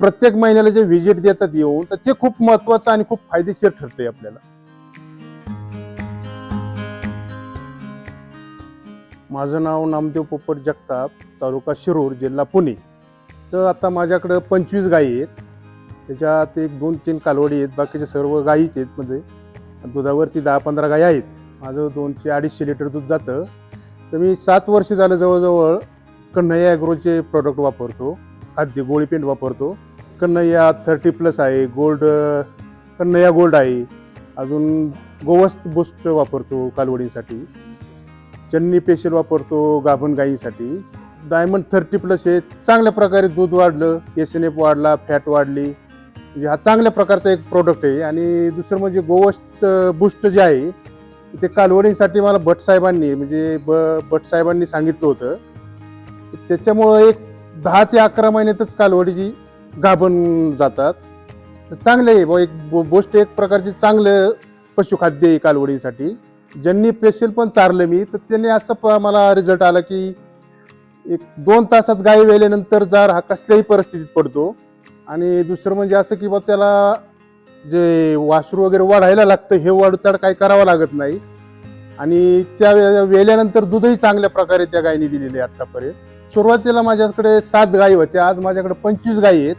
प्रत्येक महिन्याला जे व्हिजिट देतात येऊन तर ते खूप महत्वाचं आणि खूप फायदेशीर ठरते आपल्याला. माझं नाव नामदेव पोपट जगताप तालुका शिरूर जिल्हा पुणे. तर आता माझ्याकडं पंचवीस गायी आहेत. त्याच्यात एक दोन तीन कालवडी आहेत. बाकीचे सर्व गायीच आहेत म्हणजे. दुधावरती दहा पंधरा गायी आहेत. माझं दोनशे अडीचशे लिटर दूध जातं. तर मी सात वर्ष झालं जवळजवळ कन्हैया ॲग्रोचे प्रोडक्ट वापरतो. खाद्य गोळी पेंट वापरतो. कन्हैया थर्टी प्लस आहे गोल्ड कन्हैया गोल्ड आहे. अजून गोवस्त बुस्ट वापरतो कालवडींसाठी. चन्नी पेशल वापरतो गाभण गाईंसाठी डायमंड थर्टी प्लस हे चांगल्या प्रकारे दूध वाढलं एस एन एफ वाढला फॅट वाढली. म्हणजे हा चांगल्या प्रकारचा एक प्रोडक्ट आहे. आणि दुसरं म्हणजे गोवस्त बुस्ट जे आहे ते कालवडींसाठी मला भट साहेबांनी म्हणजे ब भट साहेबांनी सांगितलं होतं. त्याच्यामुळं एक दहा ते अकरा महिन्यातच कालवडीची गाभण जातात. तर चांगले आहे बुवा, एक गो- गोष्ट एक प्रकारची चांगलं पशुखाद्य आहे कालवडीसाठी. ज्यांनी स्पेशल पण चारलं मी तर त्यांनी असं प- मला रिझल्ट आला की एक दोन तासात गाय वेल्यानंतर जार हा कसल्याही परिस्थितीत पडतो. आणि दुसरं म्हणजे असं की बा त्याला जे वासरू वगैरे वाढायला लागतं हे वाढताड काही करावं लागत नाही. आणि त्या वे- वेल्यानंतर दूधही चांगल्या प्रकारे त्या गायीने दिलेले आहे आतापर्यंत. सुरुवातीला माझ्याकडे सात गायी होत्या. आज माझ्याकडे पंचवीस गायी आहेत.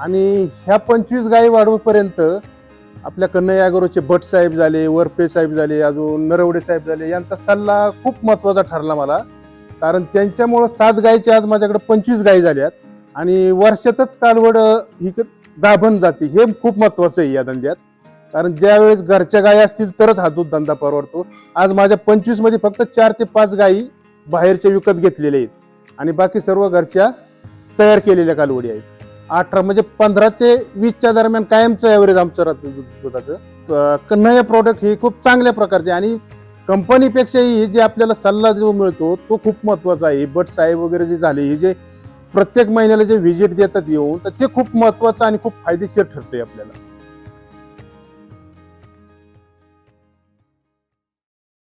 आणि ह्या पंचवीस गायी वाढवूपर्यंत आपल्या कन्हैया अॅग्रोचे भट साहेब झाले वरपे साहेब झाले अजून नरवडे साहेब झाले यांचा सल्ला खूप महत्त्वाचा ठरला मला. कारण त्यांच्यामुळं सात गायीचे आज माझ्याकडे पंचवीस गायी झाल्यात. आणि वर्षातच कालवड ही गाभण जाते. हे खूप महत्वाचं आहे या धंद्यात. कारण ज्यावेळेस घरच्या गायी असतील तरच हा दूध धंदा परवडतो. आज माझ्या पंचवीसमध्ये फक्त चार ते पाच गायी बाहेरच्या विकत घेतलेल्या आहेत. आणि बाकी सर्व घरच्या तयार केलेल्या कालवडी आहेत. अठरा म्हणजे पंधरा ते वीसच्या दरम्यान कायमचं ॲव्हरेज आमचं राहतं दुधाचं. कन्हैया प्रॉडक्ट हे खूप चांगल्या प्रकारचे आणि कंपनीपेक्षाही हे जे आपल्याला सल्ला जो मिळतो तो खूप महत्त्वाचा आहे. बट साहेब वगैरे जे झाले हे जे प्रत्येक महिन्याला जे व्हिजिट देतात येऊन तर ते खूप महत्वाचं आणि खूप फायदेशीर ठरतंय आपल्याला.